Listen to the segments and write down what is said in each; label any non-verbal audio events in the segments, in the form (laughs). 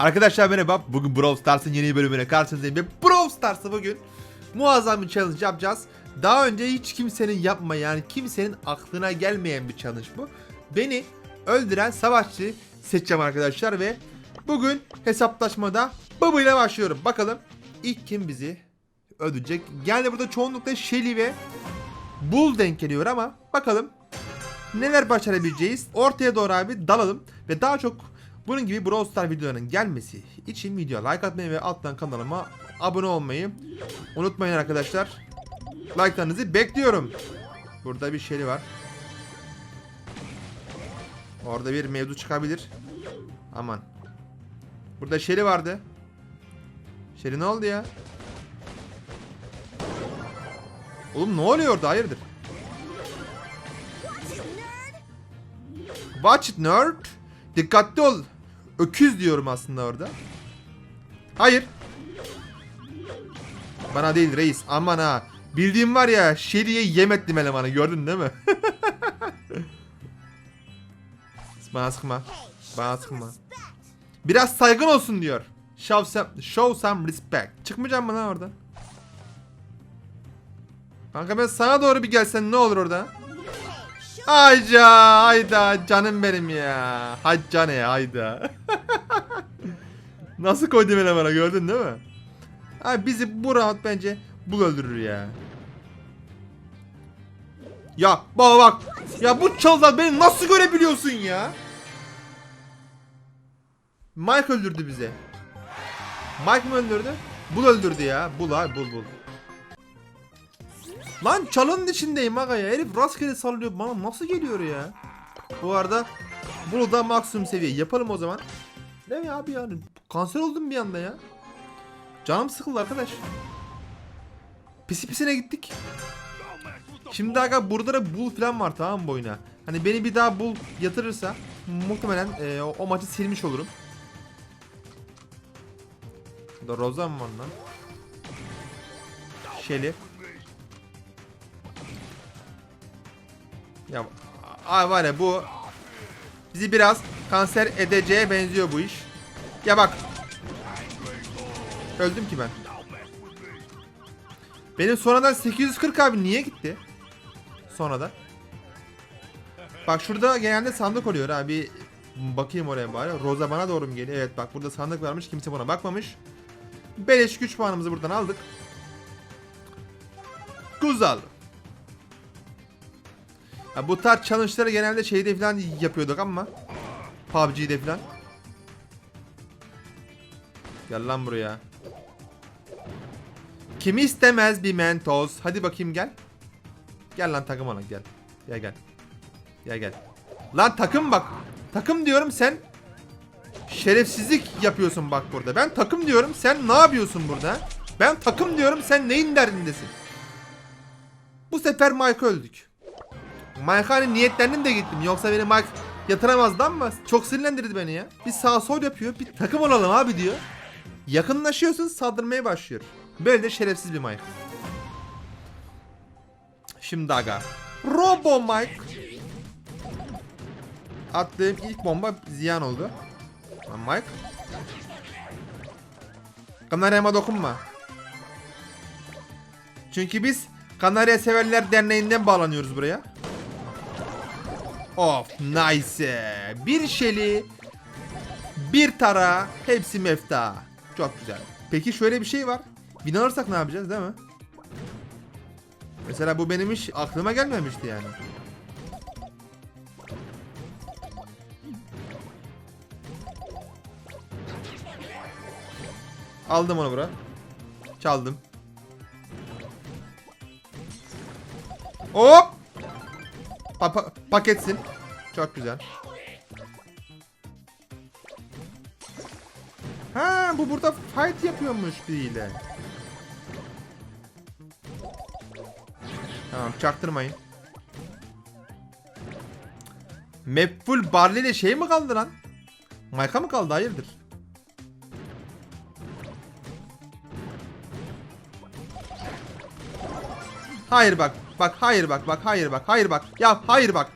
Arkadaşlar merhaba. Bugün Brawl Stars'ın yeni bölümüne karşınızdayım ve Brawl Stars'ta bugün muazzam bir challenge yapacağız. Daha önce hiç kimsenin yapma yani kimsenin aklına gelmeyen bir challenge bu. Beni öldüren savaşçı seçeceğim arkadaşlar ve bugün hesaplaşmada Bubba ile başlıyorum. Bakalım ilk kim bizi öldürecek. Yani burada çoğunlukla Shelly ve Bull denk geliyor ama bakalım neler başarabileceğiz. Ortaya doğru abi dalalım ve daha çok bunun gibi Brawl Stars videolarının gelmesi için videoya like atmayı ve alttan kanalıma abone olmayı unutmayın arkadaşlar. Like'larınızı bekliyorum. Burada bir şey var. Orada bir mevzu çıkabilir. Aman. Burada Shelly vardı. Shelly ne oldu ya? Oğlum ne oluyor orada? Hayırdır? Watch it nerd. Dikkatli ol. Öküz diyorum aslında orada. Hayır. Bana değil reis. Aman ha. Bildiğim var ya Shelly'ye yem ettim elemanı gördün değil mi? (laughs) Bana sıkma. Bana sıkma. Biraz saygın olsun diyor. Show some, show some respect. Çıkmayacağım mı lan oradan? Kanka ben sana doğru bir gelsen ne olur orada? Ayca hayda canım benim ya. Hay cane ya hayda. (laughs) Nasıl koydum elemana gördün değil mi? Abi bizi bu round bence bul öldürür ya. Ya baba bak. Ya bu çaldan beni nasıl görebiliyorsun ya? Mike öldürdü bize. Mike mi öldürdü? Bul öldürdü ya. Bul abi bul bul. Lan çalının içindeyim aga ya. Herif rastgele sallıyor. Bana nasıl geliyor ya? Bu arada bunu da maksimum seviye yapalım o zaman. Ne ya abi yani? Kanser oldum bir anda ya. Canım sıkıldı arkadaş. Pisi pisine gittik. Şimdi aga burada da bul falan var tamam mı? Hani beni bir daha bul yatırırsa muhtemelen e, o, o maçı silmiş olurum. Burada Rosa mı var lan? Shelly. Ya ay var ya bu bizi biraz kanser edeceğe benziyor bu iş. Ya bak. Öldüm ki ben. Benim sonradan 840 abi niye gitti? Sonradan. Bak şurada genelde sandık oluyor abi. Bakayım oraya bari. Rosa bana doğru mu geliyor? Evet bak burada sandık varmış. Kimse buna bakmamış. Beleş güç puanımızı buradan aldık. Güzel. Ya bu tarz challenge'ları genelde şeyde falan yapıyorduk ama PUBG'de falan. Gel lan buraya. Kimi istemez bir mentos? Hadi bakayım gel. Gel lan takım ona gel. Gel gel. Gel gel. Lan takım bak. Takım diyorum sen şerefsizlik yapıyorsun bak burada. Ben takım diyorum sen ne yapıyorsun burada? Ben takım diyorum sen neyin derdindesin? Bu sefer Mike öldük. Hani niyetlendim de gittim. Yoksa beni Mike yatıramazdı ama çok sinirlendirdi beni ya. Bir sağ sol yapıyor. Bir takım olalım abi diyor. Yakınlaşıyorsun saldırmaya başlıyor. Böyle de şerefsiz bir Mike. Şimdi aga. Robo Mike. Attığım ilk bomba ziyan oldu. Lan Mike. Kanaryama dokunma. Çünkü biz Kanarya Severler Derneği'nden bağlanıyoruz buraya. Of nice. Bir şeli, bir tara, hepsi mefta. Çok güzel. Peki şöyle bir şey var. Bin alırsak ne yapacağız değil mi? Mesela bu benim hiç aklıma gelmemişti yani. Aldım onu bura. Çaldım. Hop! Pa- pa- paketsin. Çok güzel. Ha bu burada fight yapıyormuş biriyle. Tamam çaktırmayın. Map full Barley ile şey mi kaldı lan? Mayka mı kaldı? Hayırdır? Hayır bak. Bak hayır bak bak hayır bak hayır bak. Ya hayır bak.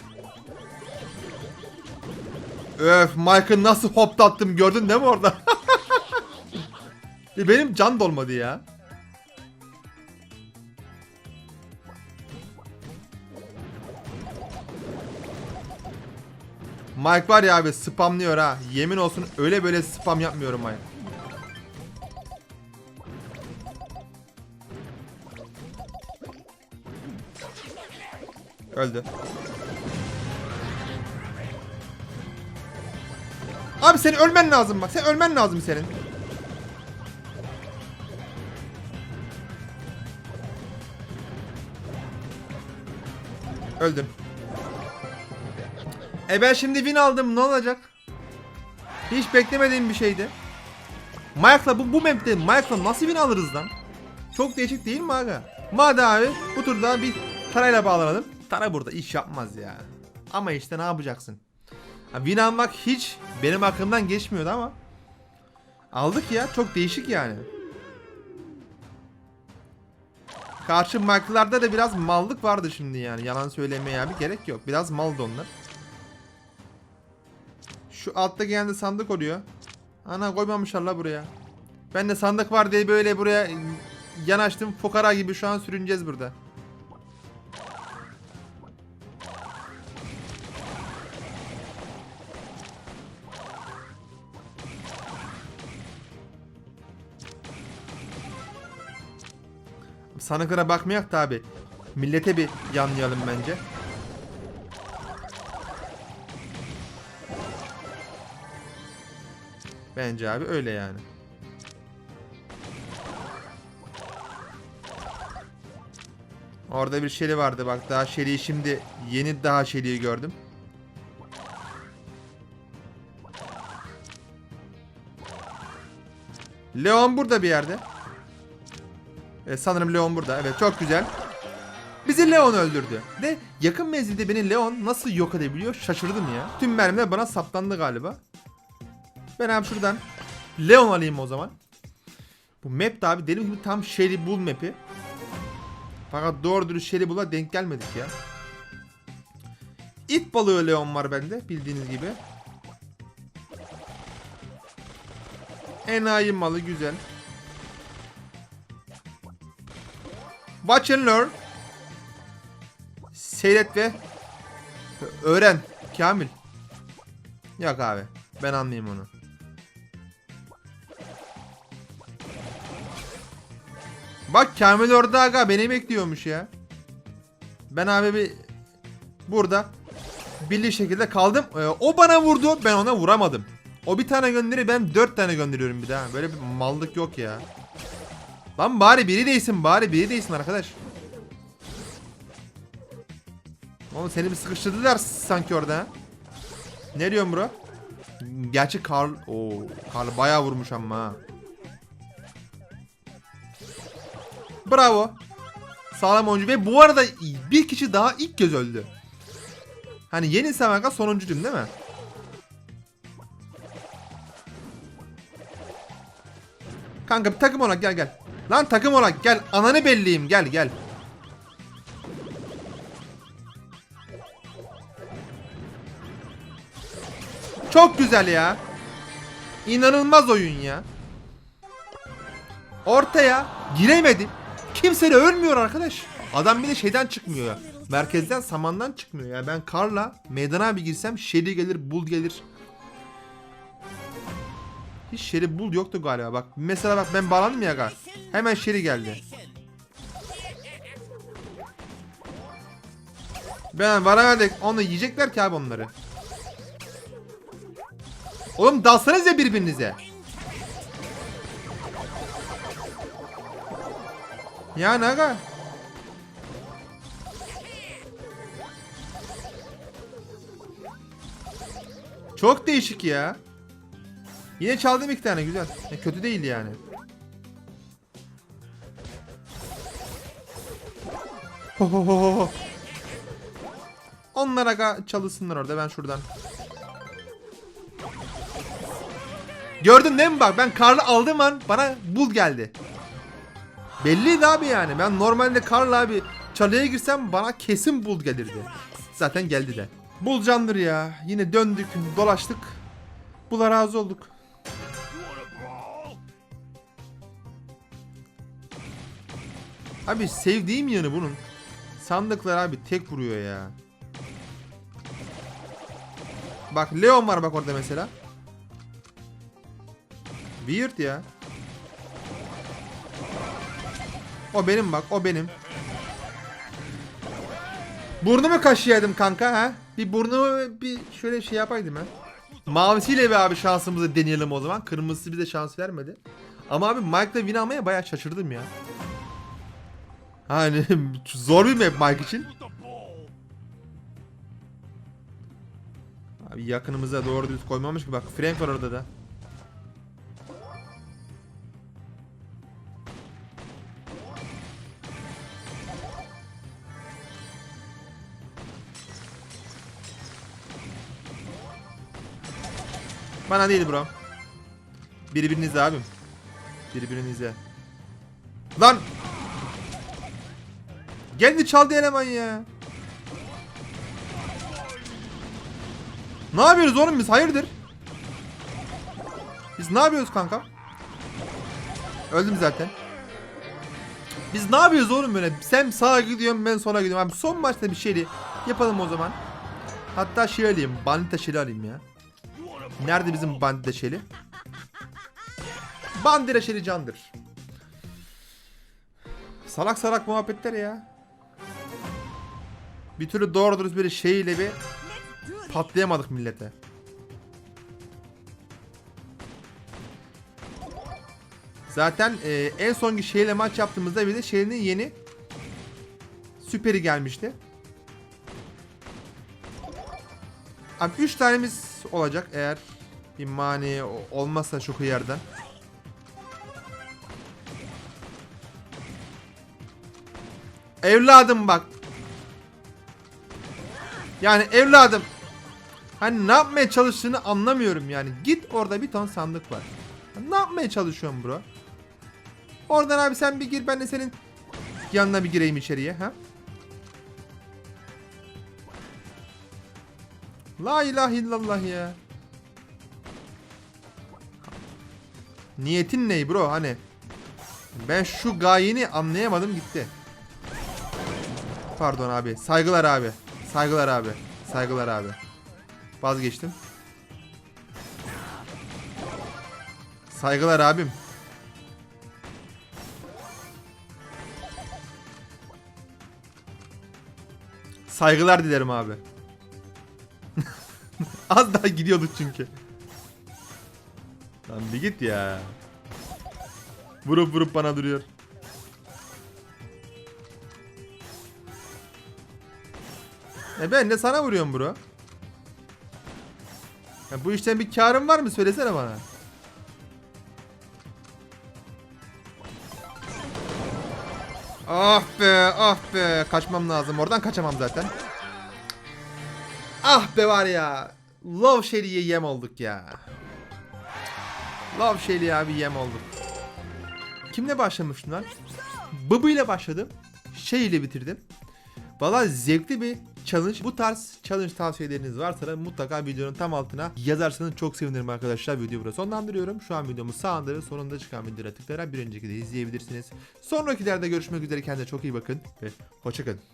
Öf Mike'ı nasıl hoplattım gördün değil mi orada? (laughs) Benim can dolmadı ya. Mike var ya abi spamlıyor ha. Yemin olsun öyle böyle spam yapmıyorum Mike. Öldü. Abi senin ölmen lazım bak. Sen ölmen lazım senin. Öldün. E ben şimdi win aldım ne olacak? Hiç beklemediğim bir şeydi. Mike'la bu, bu map'te Mike'la nasıl win alırız lan? Çok değişik değil mi aga? Madem abi bu turda bir Tara'yla bağlanalım. Tara burada iş yapmaz ya. Ama işte ne yapacaksın? Ha, hiç benim aklımdan geçmiyordu ama. Aldık ya çok değişik yani. Karşı Mike'larda da biraz mallık vardı şimdi yani. Yalan söylemeye abi gerek yok. Biraz maldı onlar. Şu altta genelde sandık oluyor. Ana koymamışlar la buraya. Ben de sandık var diye böyle buraya yanaştım. Fokara gibi şu an sürüneceğiz burada. Sanıklara bakmayak da abi. Millete bir yanlayalım bence. Bence abi öyle yani. Orada bir şeli vardı bak daha şeliyi şimdi yeni daha şeliyi gördüm. Leon burada bir yerde. Evet, sanırım Leon burada. Evet çok güzel. Bizi Leon öldürdü. De yakın menzilde beni Leon nasıl yok edebiliyor şaşırdım ya. Tüm mermiler bana saplandı galiba. Ben abi şuradan Leon alayım o zaman. Bu map de abi dediğim gibi tam Shelly Bull map'i. Fakat doğru dürüst Shelly Bull'a denk gelmedik ya. İt balığı Leon var bende bildiğiniz gibi. Enayi malı güzel. Watch and learn. Seyret ve öğren. Kamil. Yok abi. Ben anlayayım onu. Bak Kamil orada aga beni bekliyormuş ya. Ben abi bir burada birli şekilde kaldım. Ee, o bana vurdu ben ona vuramadım. O bir tane gönderi ben dört tane gönderiyorum bir daha. Böyle bir mallık yok ya. Lan bari biri değilsin bari biri değilsin arkadaş. Oğlum seni bir sıkıştırdılar sanki orada. Ne diyorsun bro? Gerçi Karl... Oo, Karl bayağı vurmuş ama. Bravo. Sağlam oyuncu ve bu arada bir kişi daha ilk göz öldü. Hani yeni Samaka sonuncuydum değil mi? Kanka bir takım olarak gel gel. Lan takım olarak gel. Ananı belliyim gel gel. Çok güzel ya. İnanılmaz oyun ya. Ortaya giremedim. Kimse de ölmüyor arkadaş. Adam bir de şeyden çıkmıyor ya. Merkezden samandan çıkmıyor ya. Ben karla meydana bir girsem Shelly gelir, Bull gelir. Hiç Shelly Bull yoktu galiba bak. Mesela bak ben bağlandım ya gal. Hemen Shelly geldi. Ben varaverdik. Onu yiyecekler ki abi onları. Oğlum dalsanıza birbirinize. Ya naga. Çok değişik ya. Yine çaldım iki tane güzel. E, kötü değil yani. Ho ho ho ho. Onlar aga çalışsınlar orada ben şuradan. Gördün değil mi bak ben karlı aldığım an bana bul geldi. Belliydi abi yani. Ben normalde Karl abi çalıya girsem bana kesin bul gelirdi. Zaten geldi de. Bul candır ya. Yine döndük, dolaştık. Bula razı olduk. Abi sevdiğim yanı bunun. Sandıklar abi tek vuruyor ya. Bak Leon var bak orada mesela. Weird ya. O benim bak o benim. Burnumu kaşıyaydım kanka ha. Bir burnumu bir şöyle şey yapaydım ha. Mavisiyle bir abi şansımızı deneyelim o zaman. Kırmızısı bize şans vermedi. Ama abi Mike'la win almaya bayağı şaşırdım ya. Hani (laughs) zor bir map Mike için. Abi yakınımıza doğru düz koymamış ki bak Frank var orada da. Bana değil bro. Birbirinize abim. Birbirinize. Lan! Geldi çaldı eleman ya. Ne yapıyoruz oğlum biz? Hayırdır? Biz ne yapıyoruz kanka? Öldüm zaten. Biz ne yapıyoruz oğlum böyle? Sen sağa gidiyorsun ben sola gidiyorum. Abi son maçta bir şeydi. Yapalım o zaman. Hatta şey alayım. Bandita şeyli alayım ya. Nerede bizim bandita şeyli? Bandira şeyli candır. Salak salak muhabbetler ya. Bir türlü doğru dürüst böyle şeyle bir patlayamadık millete. Zaten e, en son şeyle maç yaptığımızda bir de şeyinin yeni süperi gelmişti. Abi 3 tanemiz olacak eğer bir mani olmazsa şu hıyardan. Evladım bak. Yani evladım. Hani ne yapmaya çalıştığını anlamıyorum yani. Git orada bir ton sandık var. Ne yapmaya çalışıyorsun bro? Oradan abi sen bir gir ben de senin yanına bir gireyim içeriye ha? La ilahe illallah ya. Niyetin ne bro hani? Ben şu gayeni anlayamadım gitti. Pardon abi. Saygılar abi. Saygılar abi. Saygılar abi. Vazgeçtim. Saygılar abim. Saygılar dilerim abi. (laughs) Az daha gidiyorduk çünkü. Lan bir git ya. Vurup vurup bana duruyor. E ben de sana vuruyorum bro. Ya bu işten bir karın var mı söylesene bana. Ah be ah be kaçmam lazım oradan kaçamam zaten. Ah be var ya. Love Shelly'ye yem olduk ya. Love Shelly'ye abi yem olduk. Kimle başlamıştım lan? Bıbı ile başladım. Şey ile bitirdim. Valla zevkli bir challenge. Bu tarz challenge tavsiyeleriniz varsa da mutlaka videonun tam altına yazarsanız çok sevinirim arkadaşlar. Videoyu burada sonlandırıyorum. Şu an videomuz sağında ve sonunda çıkan videoya tıklayarak bir önceki de izleyebilirsiniz. Sonrakilerde görüşmek üzere. Kendinize çok iyi bakın ve hoşçakalın.